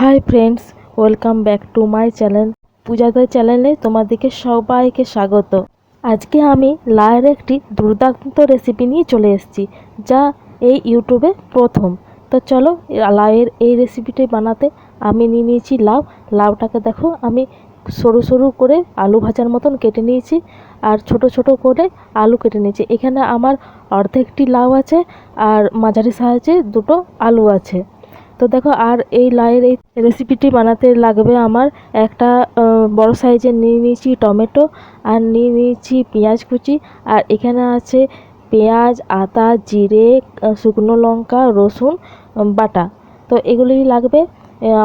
Hi friends welcome back to my channel পূজাদের চ্যানেলে তোমাদেরকে সবাইকে স্বাগত। আজকে আমি লাউয়ের একটি দুর্দান্ত রেসিপি নিয়ে চলে এসেছি, যা এই ইউটিউবে প্রথম। তো চলো লাউয়ের এই রেসিপিটি বানাতে আমি নিয়ে নিয়েছি লাউ। লাউটাকে দেখো, আমি সরু সরু করে আলু ভাজার মতন কেটে নিয়েছি, আর ছোট ছোট করে আলু কেটে নিয়েছি। এখানে আমার অর্ধেকটি লাউ আছে, আর মাঝারি সাইজে দুটো আলু আছে। তো দেখো, আর এই লাউয়ের এই রেসিপিটি বানাতে লাগবে আমার একটা বড় সাইজের নিয়ে নিয়েছি টমেটো আর নিয়ে নিয়েছি পেঁয়াজ কুচি। আর এখানে আছে পেঁয়াজ, আদা, জিরে শুকনো লঙ্কা, রসুন বাটা। তো এগুলোই লাগবে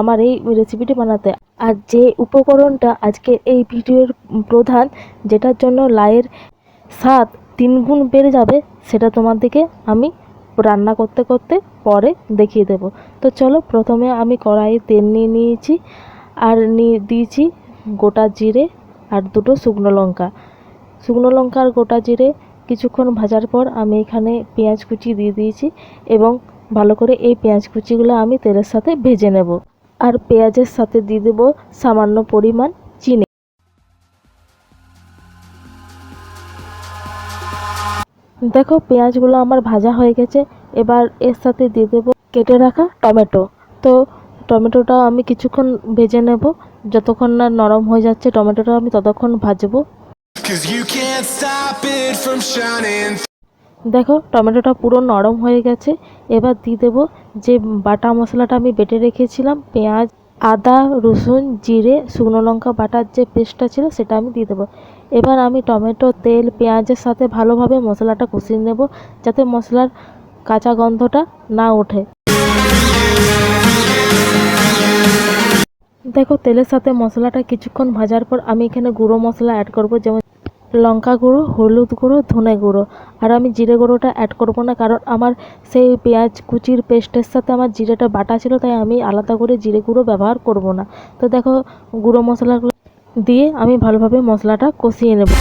আমার এই রেসিপিটি বানাতে। আর যে উপকরণটা আজকে এই ভিডিওর প্রধান, যেটার জন্য লাউয়ের স্বাদ তিনগুণ বেড়ে যাবে, সেটা তোমাদেরকে আমি রান্না করতে করতে পরে দেখিয়ে দেব। তো চলো প্রথমে আমি কড়াইয়ে তেল নিয়ে নিয়েছি আর নিয়ে দিয়েছি গোটা জিরে আর দুটো শুকনো লঙ্কা। শুকনো লঙ্কা আর গোটা জিরে কিছুক্ষণ ভাজার পর আমি এখানে পেঁয়াজ কুচি দিয়ে দিয়েছি এবং ভালো করে এই পেঁয়াজ কুচিগুলো আমি তেলের সাথে ভেজে নেব। আর পেঁয়াজের সাথে দিয়ে দেবো সামান্য পরিমাণ দেখো পেঁয়াজগুলো আমার ভাজা হয়ে গেছে। এবার এর সাথে দিয়ে দেবো কেটে রাখা টমেটো। তো টমেটোটা আমি কিছুক্ষণ ভেজে নেব। যতক্ষণ না নরম হয়ে যাচ্ছে টমেটোটা আমি ততক্ষণ ভাজবো. দেখো টমেটোটা পুরো নরম হয়ে গেছে। এবার দিয়ে দেবো যে বাটা মশলাটা আমি বেটে রেখেছিলাম পেঁয়াজ আদা রসুন জিরে শুকনো লঙ্কা বাটার যে পেস্টটা ছিল সেটা আমি দিয়ে দেবো। এবার আমি টমেটো, তেল, পেঁয়াজের সাথে ভালোভাবে মশলাটা কষিয়ে নেব যাতে মশলার কাঁচা গন্ধটা না ওঠে। দেখো, তেলের সাথে মশলাটা কিছুক্ষণ ভাজার পর আমি এখানে গুঁড়ো মশলা অ্যাড করব, যেমন লঙ্কা গুঁড়ো, হলুদ গুঁড়ো, ধনে গুঁড়ো। আর আমি জিরে গুঁড়োটা অ্যাড করব না, কারণ আমার সেই পেঁয়াজ কুচির পেস্টের সাথে আমার জিরেটা বাটা ছিল, তাই আমি আলাদা করে জিরে গুঁড়ো ব্যবহার করব না। তো দেখো, গুঁড়ো মশলাগুলো দিয়ে আমি ভালোভাবে মশলাটা কষিয়ে নেব।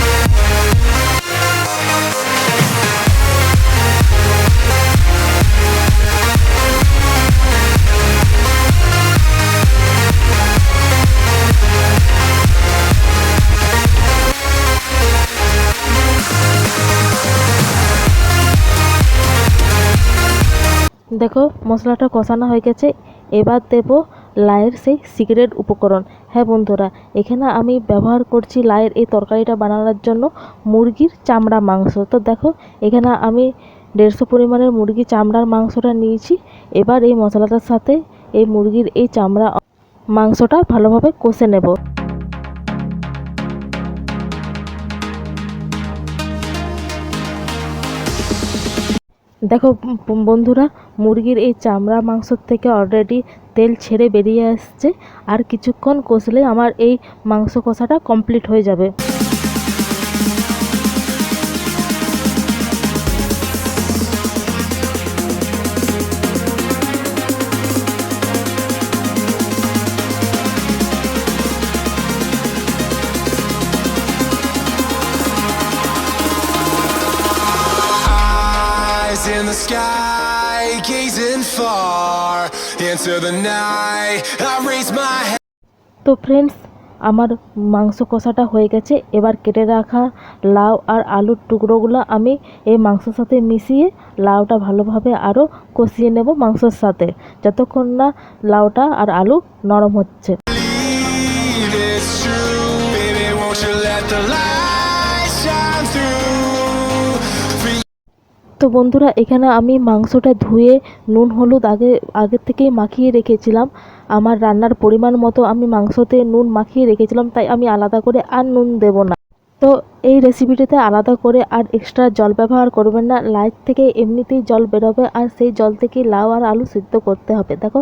দেখো, মশলাটা কষানো হয়ে গেছে। এবার দেব লায়ের সেই সিক্রেট উপকরণ। হ্যাঁ বন্ধুরা, এখানে আমি ব্যবহার করছি লায়ের এই তরকারিটা বানানোর জন্য মুরগির চামড়া মাংস। তো দেখো, এখানে আমি দেড়শো পরিমাণের মুরগির চামড়ার মাংসটা নিয়েছি। এবার এই মশলাটার সাথে এই মুরগির এই চামড়া মাংসটা ভালোভাবে কষে নেব। দেখো বন্ধুরা, মুরগির এই চামড়া মাংসর থেকে অলরেডি তেল ছেড়ে বেরিয়ে আসছে। আর কিছুক্ষণ কষলে আমার এই মাংস কষাটা কমপ্লিট হয়ে যাবে। Sky, gazing far into the night. I raise my head. তো ফ্রেন্ডস আমার মাংস কষাটা হয়ে গেছে এবার কেটে রাখা লাউ আর আলুর টুকরোগুলো আমি এই মাংসর সাথে মিশিয়ে লাউটা ভালোভাবে আরও কষিয়ে নেব মাংসর সাথে যতক্ষণ না লাউটা আর আলু নরম হচ্ছে Believe it's তো বন্ধুরা এখানে আমি মাংসটা ধুয়ে নুন হলুদ আগে আগের থেকেই মাখিয়ে রেখেছিলাম। আমার রান্নার পরিমাণ মতো আমি মাংসতে নুন মাখিয়ে রেখেছিলাম তাই আমি আলাদা করে আর নুন দেব না। তো এই রেসিপিটিতে আলাদা করে আর এক্সট্রা জল ব্যবহার করবেন না লাইট থেকে এমনিতেই জল বেরোবে আর সেই জল থেকেই লাউ আর আলু সিদ্ধ করতে হবে। দেখো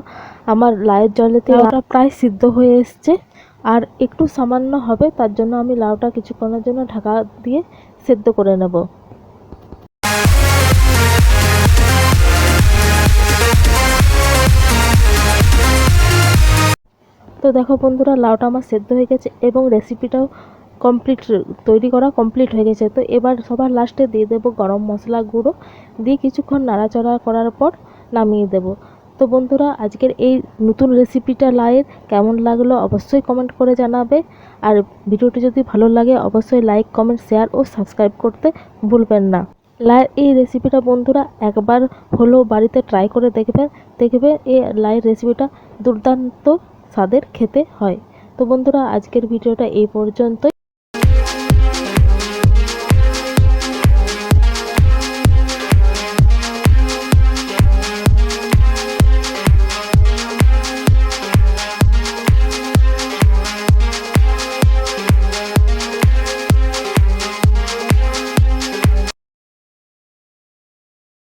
আমার লাউয়ের জলেতে লাউটা প্রায় সিদ্ধ হয়ে এসছে আর একটু সামান্য হবে তার জন্য আমি লাউটা কিছুক্ষণের জন্য ঢাকা দিয়ে সেদ্ধ করে নেব। তো দেখো বন্ধুরা, লাউটা আমার সেদ্ধ হয়ে গেছে এবং রেসিপিটাও কমপ্লিট তৈরি করা কমপ্লিট হয়ে গেছে। তো এবার সবার লাস্টে দিয়ে দেবো গরম মশলা গুঁড়ো। দিয়ে কিছুক্ষণ নাড়াচাড়া করার পর নামিয়ে দেবো। তো বন্ধুরা, আজকের এই নতুন রেসিপিটা লাইয়ের কেমন লাগল অবশ্যই কমেন্ট করে জানাবে। আর ভিডিওটি যদি ভালো লাগে, অবশ্যই লাইক কমেন্ট শেয়ার ও সাবস্ক্রাইব করতে ভুলবেন না। লাইয়ের এই রেসিপিটা বন্ধুরা একবার হলেও বাড়িতে ট্রাই করে দেখবেন। দেখবে এই লাইয়ের রেসিপিটা দুর্দান্ত স্বাদের খেতে হয়। তো বন্ধুরা আজকের ভিডিওটা এই পর্যন্তই।